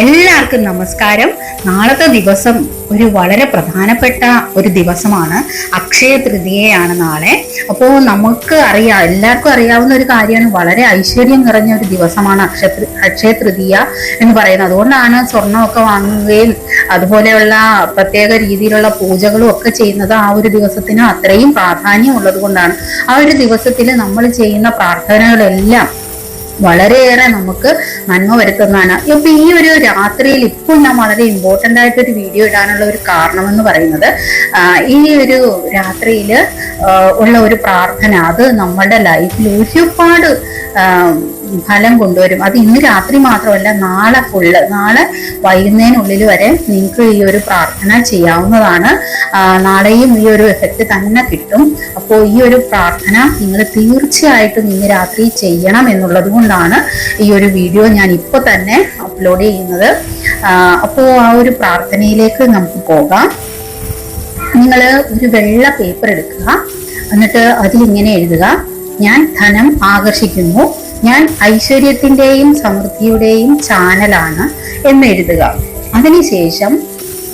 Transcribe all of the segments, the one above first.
എല്ലാവർക്കും നമസ്കാരം. നാളത്തെ ദിവസം ഒരു വളരെ പ്രധാനപ്പെട്ട ഒരു ദിവസമാണ്. അക്ഷയ തൃതീയയാണ് നാളെ. അപ്പോൾ നമുക്ക് അറിയാം എല്ലാവർക്കും അറിയാവുന്ന ഒരു കാര്യമാണ്. വളരെ ഐശ്വര്യം നിറഞ്ഞ ഒരു ദിവസമാണ് അക്ഷയ അക്ഷയ തൃതീയ എന്ന് പറയുന്നത്. അതുകൊണ്ടാണ് സ്വർണമൊക്കെ വാങ്ങുകയും അതുപോലെയുള്ള പ്രത്യേക രീതിയിലുള്ള പൂജകളും ഒക്കെ ചെയ്യുന്നത് ആ ഒരു ദിവസത്തിന് അത്രയും പ്രാധാന്യം ഉള്ളത് കൊണ്ടാണ്. ആ ഒരു ദിവസത്തിൽ നമ്മൾ ചെയ്യുന്ന പ്രാർത്ഥനകളെല്ലാം വളരെയേറെ നമുക്ക് നന്മ വരുത്തുന്നതാണ്. അപ്പൊ ഈ ഒരു രാത്രിയിൽ ഇപ്പോൾ ഞാൻ വളരെ ഇമ്പോർട്ടന്റ് ആയിട്ട് ഒരു വീഡിയോ ഇടാനുള്ള ഒരു കാരണം എന്ന് പറയുന്നത് ഈ ഒരു രാത്രിയിൽ ഉള്ള ഒരു പ്രാർത്ഥന അത് നമ്മുടെ ലൈഫിൽ ഒരുപാട് ഫലം കൊണ്ടുവരും. അത് ഇന്ന് രാത്രി മാത്രമല്ല നാളെ ഫുള്ള് നാളെ വൈകുന്നതിനുള്ളിൽ വരെ നിങ്ങൾക്ക് ഈ ഒരു പ്രാർത്ഥന ചെയ്യാവുന്നതാണ്. നാളെയും ഈ ഒരു എഫക്റ്റ് തന്നെ കിട്ടും. അപ്പോൾ ഈ ഒരു പ്രാർത്ഥന നിങ്ങൾ തീർച്ചയായിട്ടും ഇന്ന് രാത്രി ചെയ്യണം എന്നുള്ളത് കൊണ്ടാണ് ഈ ഒരു വീഡിയോ ഞാൻ ഇപ്പോൾ തന്നെ അപ്ലോഡ് ചെയ്യുന്നത്. അപ്പോൾ ആ ഒരു പ്രാർത്ഥനയിലേക്ക് നമുക്ക് പോകാം. നിങ്ങൾ ഒരു വെള്ള പേപ്പർ എടുക്കുക. എന്നിട്ട് അതിലിങ്ങനെ എഴുതുക. ഞാൻ ധനം ആകർഷിക്കുന്നു. ഞാൻ ഐശ്വര്യത്തിന്റെയും സമൃദ്ധിയുടെയും ചാനലാണ് എന്ന് എഴുതുക. അതിനുശേഷം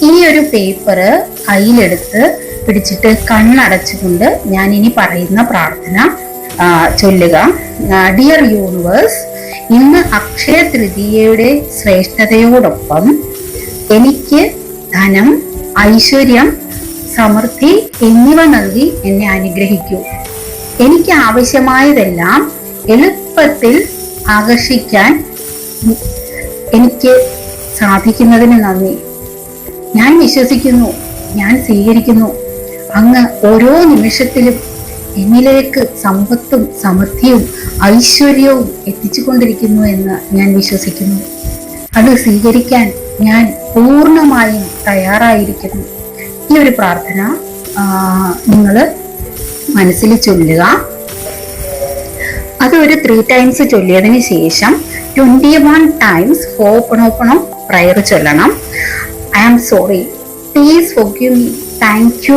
ഈ ഒരു പേപ്പർ കയ്യിലെടുത്ത് പിടിച്ചിട്ട് കണ്ണടച്ചുകൊണ്ട് ഞാൻ ഇനി പറയുന്ന പ്രാർത്ഥന ചൊല്ലുക. ഡിയർ യൂണിവേഴ്സ് ഇന്ന് അക്ഷയ തൃതീയയുടെ ശ്രേഷ്ഠതയോടൊപ്പം എനിക്ക് ധനം ഐശ്വര്യം സമൃദ്ധി എന്നിവ നൽകി എന്നെ അനുഗ്രഹിക്കൂ. എനിക്ക് ആവശ്യമായതെല്ലാം എളുപ്പത്തിൽ ആകർഷിക്കാൻ എനിക്ക് സാധിക്കുന്നതിന് നന്ദി. ഞാൻ വിശ്വസിക്കുന്നു ഞാൻ സ്വീകരിക്കുന്നു അങ്ങ് ഓരോ നിമിഷത്തിലും എന്നിലേക്ക് സമ്പത്തും സമൃദ്ധിയും ഐശ്വര്യവും എത്തിച്ചുകൊണ്ടിരിക്കുന്നു എന്ന് ഞാൻ വിശ്വസിക്കുന്നു. അത് സ്വീകരിക്കാൻ ഞാൻ പൂർണമായും തയ്യാറായിരിക്കുന്നു. ഈ ഒരു പ്രാർത്ഥന നിങ്ങൾ മനസ്സിൽ ചൊല്ലുക. അത് ഒരു ത്രീ ടൈംസ് ചൊല്ലിയതിന് ശേഷം ട്വന്റി വൺ ടൈംസ് ഓപ്പൺ ഓപ്പണോ പ്രയർ ചൊല്ലണം. I am sorry please forgive me thank you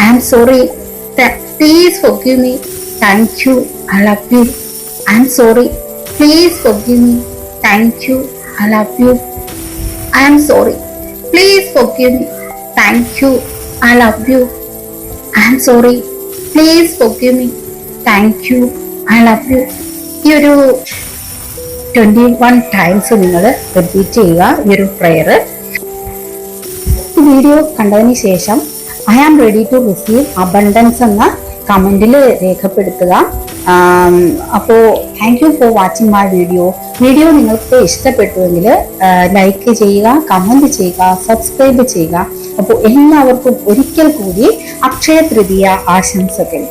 I am sorry please forgive me thank you I love you I am sorry please forgive me thank you I love you I am sorry please forgive me thank you I love you I am sorry please forgive me thank you I love you ഈ ഒരു twenty one times നിങ്ങൾ repeat ചെയ്യുക. ഈ ഒരു prayer video കണ്ടതിന് ശേഷം I am ready to receive abundance എന്ന കമന്റിൽ രേഖപ്പെടുത്തുക. അപ്പോൾ thank you for watching my video video നിങ്ങൾക്ക് ഇഷ്ടപ്പെട്ടുവെങ്കിൽ ലൈക്ക് ചെയ്യുക കമന്റ് ചെയ്യുക സബ്സ്ക്രൈബ് ചെയ്യുക. അപ്പോൾ എല്ലാവർക്കും ഒരിക്കൽ കൂടി അക്ഷയ തൃതീയ ആശംസകൾ.